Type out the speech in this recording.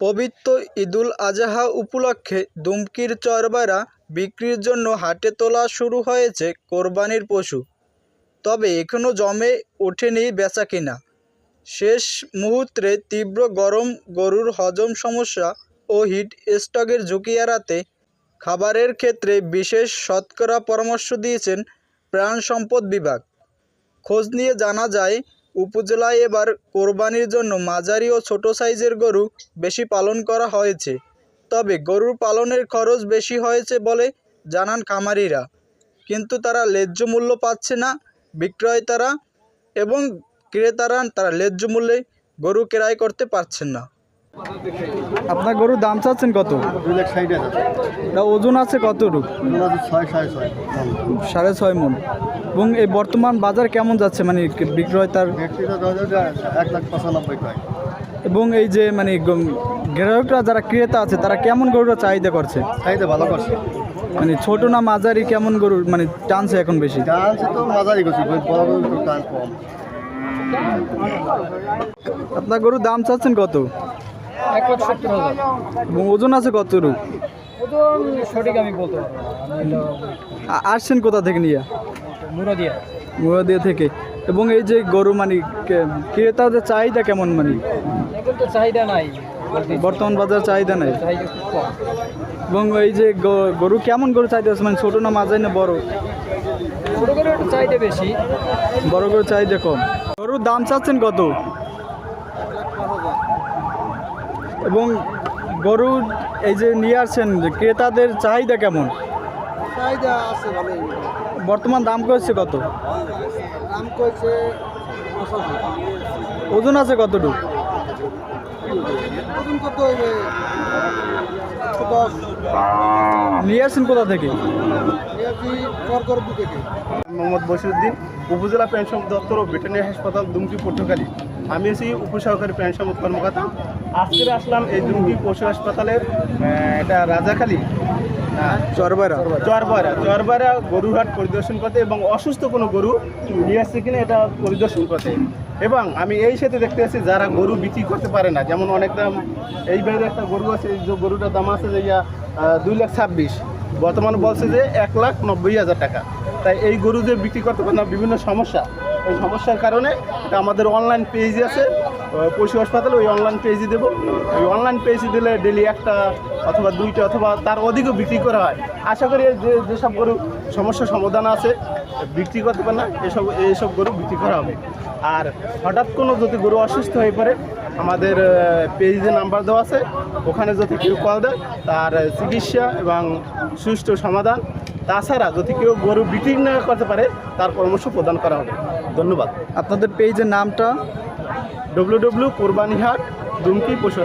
পবিত্র ঈদুল আজহা উপলক্ষে দুমকির চরবারা বিক্রির জন্য হাটে তোলা শুরু হয়েছে কোরবানির পশু। তবে এখনও জমে ওঠেনি বেচাকেনা শেষ মুহূর্তে তীব্র গরম, গরুর হজম সমস্যা ও হিট স্টকের ঝুঁকি এড়াতে খাবারের ক্ষেত্রে বিশেষ শতকরা পরামর্শ দিয়েছেন প্রাণ সম্পদ বিভাগ। খোঁজ নিয়ে জানা যায় উপজেলায় এবার কোরবানির জন্য মাঝারি ও ছোট সাইজের গরু বেশি পালন করা হয়েছে। তবে গরুর পালনের খরচ বেশি হয়েছে বলে জানান খামারিরা। কিন্তু তারা ন্যায্য মূল্য পাচ্ছে না, বিক্রয়তারা এবং ক্রেতারা তারা ন্যায্য মূল্যে গরু ক্রয় করতে পারছেন না। আপনার গরুর দাম চাচ্ছেন কত? হাজার ওজন আছে আছে ছয় সাড়ে ছয় মন। এবং এই বর্তমান বাজার কেমন যাচ্ছে? মানে পঁচানব্বই পায় এবং এই যে মানে গ্রাহকরা যারা ক্রেতা আছে, তারা কেমন গরুর চাহিদা করছে? চাহিদা ভালো করছে মানে ছোট না মাঝারি কেমন গরু মানে টানছে এখন বেশি? তো করছি আপনার গরুর দাম চাচ্ছেন কত? এক লাখ সত্তর হাজার। এবং ওজন আছে কত ওজন সঠিক আমি বলতে পারব না। আমি এটা আসছেন কোথা থেকে নিয়ে? মুরাদিয়া। মুরাদিয়া থেকে। এবং এই যে গরু মানে কে- ক্রেতাদের চাহিদা কেমন মানে? এখন তো চাহিদা নাই। বলতে বর্তমান বাজার চাহিদা নাই? চাহিদা খুব কম। এবং এই যে গ- গরু কেমন গরু চাহিদা আছে? মানে ছোট না মাঝারি না বড়? ছোটো করে একটু চাহিদা বেশি। বড় গরু চাহিদা কম। গরুর দাম চাচ্ছেন কত? এবং গরু এই যে নিয়ে আসছেন যে ক্রেতাদের চাহিদা কেমন? চাহিদা আছে ভালোই। বর্তমান দাম করছে কত? দাম কইছে ওজন আছে কতটুকু? ওজন কত নিয়ে আসছেন কোথা থেকে? মোহাম্মদ বসিরুদ্দিন উপজেলা পেনশন দপ্তর ও ভেটেরিনারি হাসপাতাল দুমকি পটুখালী আমি আছি উপসহকারী পেনশন কর্মকর্তা। আজকে আসলাম এই দুমকি পশু হাসপাতালের এটা রাজাখালী চরবারা। চরবারা। চরবারা গরুহাট পরিদর্শন করতে এবং অসুস্থ কোনো গরু নিয়ে আসছে কিনা এটা পরিদর্শন করতে এবং আমি এই সাথে দেখতে আছি যারা গরু বিক্রি করতে পারে না যেমন অনেক দাম এই বাইরে একটা গরু আছে এই যে গরুটার দাম আছে যে ইয়া, দুই লাখ ছাব্বিশ। বর্তমানে বলছে যে এক লাখ নব্বই হাজার টাকা। তাই এই গরু যে বিক্রি করতে পারে না বিভিন্ন সমস্যা। এই সমস্যার কারণে এটা আমাদের অনলাইন পেজ আছে। পশু হাসপাতালে ওই অনলাইন পেজে দেবো। ওই অনলাইন পেজে দিলে ডেলি একটা অথবা দুইটা অথবা তার অধিকও বিক্রি করা হয়। আশা করি যে যেসব গরু সমস্যার সমাধান আছে, বিক্রি করতে পারে না এসব এইসব গরু বিক্রি করা হবে। আর হঠাৎ কোনো যদি গরু অসুস্থ হয়ে পড়ে, আমাদের পেজে নাম্বার দেওয়া আছে। ওখানে যদি কেউ কল দেয়, তার চিকিৎসা এবং সুষ্ঠু সমাধান তাছাড়া যদি কেউ গরু বিক্রি না করতে পারে তার পরামর্শ প্রদান করা হবে। ধন্যবাদ। আপনাদের পেজের নামটা? ডব্লিউ ডব্লিউ কোরবানিহাট দুমকি পশু